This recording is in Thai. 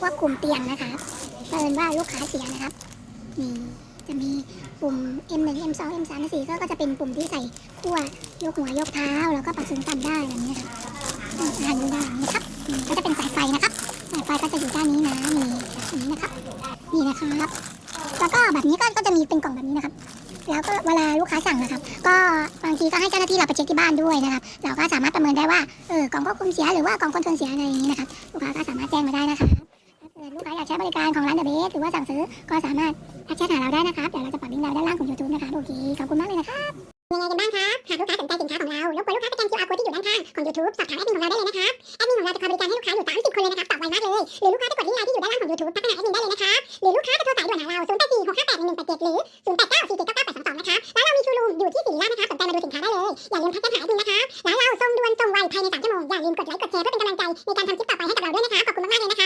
ควบคุมเตียงนะคะเอินว่าลูกค้าเสียนะครับนี่จะมีปุ่ม M1 M2 M3 M4 ก็ก็จะเป็นปุ่มที่ใส่ขั้วยกหัวยกเท้า แล้วก็ปรับสูงต่ำได้แบบนี้นะครับอ่าอ่านได้นะครับก็จะเป็นสายไฟนะครับ สายไฟก็จะอยู่ด้านนี้นะนี่แบบนี้นะครับ นี่นะครับ แล้วก็แบบนี้ก็ก็จะมีเป็นกล่องแบบนี้นะครับ แล้วก็เวลาลูกค้าสั่งนะครับ ก็บางทีก็ให้เจ้าหน้าที่เราไปเช็คที่บ้านด้วยนะครับ เราก็สามารถประเมินได้ว่าเออกล่องควบคุมเสียหรือว่ากล่องคอนโทรลเสียอะไรอย่างนี้นะครับ ลูกค้าก็สามารถแจ้งมาได้นะคะถ้าเกิดลูกค้าอยากใช้บริการของร้านเดอะเบสหรือว่าสั่งซื้อก็สามารถทักแชทหาเราได้นะครับ เดี๋ยวเราจะปักลิงก์เราด้านล่างของ YouTube นะคะโอเค ขอบคุณมากเลยนะครับยังไงกันบ้างครับ หากลูกค้าสนใจสินค้าของเรารบกวนลูกค้าสแกน QR code ที่อยู่ด้านข้างของ YouTube สอบถามแอดมินของเราได้เลยนะครับ แอดมินของเราจะคอยบริการให้ลูกค้าอยู่ 30 คนเลยนะครับตอบไวมากเลย หรือลูกค้าจะกดลิงก์ไลน์ที่อยู่ด้านล่างของ YouTube ทักไปหาแอดมินได้เลยนะครับ หรือลูกค้าจะโทรสายด่วนหาเรา0 8 4 6 5 8 1 1 8 7หรือ0 8 9 4 7 9 9 8 2 2นะครับร้านเรามีชูรูมอยู่ที่สิริราชนะคะสนใจมาดูสินค้าได้เลย อย่าลืมทักกันหาแอดมินนะครับร้านเราส่งด่วนส่งไวภายใน3ชั่วโมงอย่าลืมกดไลค์กดแชร์เพื่อเป็นกำลังใจในการทำคลิปต่อไปให้กับเราด้วยนะคะขอบคุณมากๆเลยนะคะ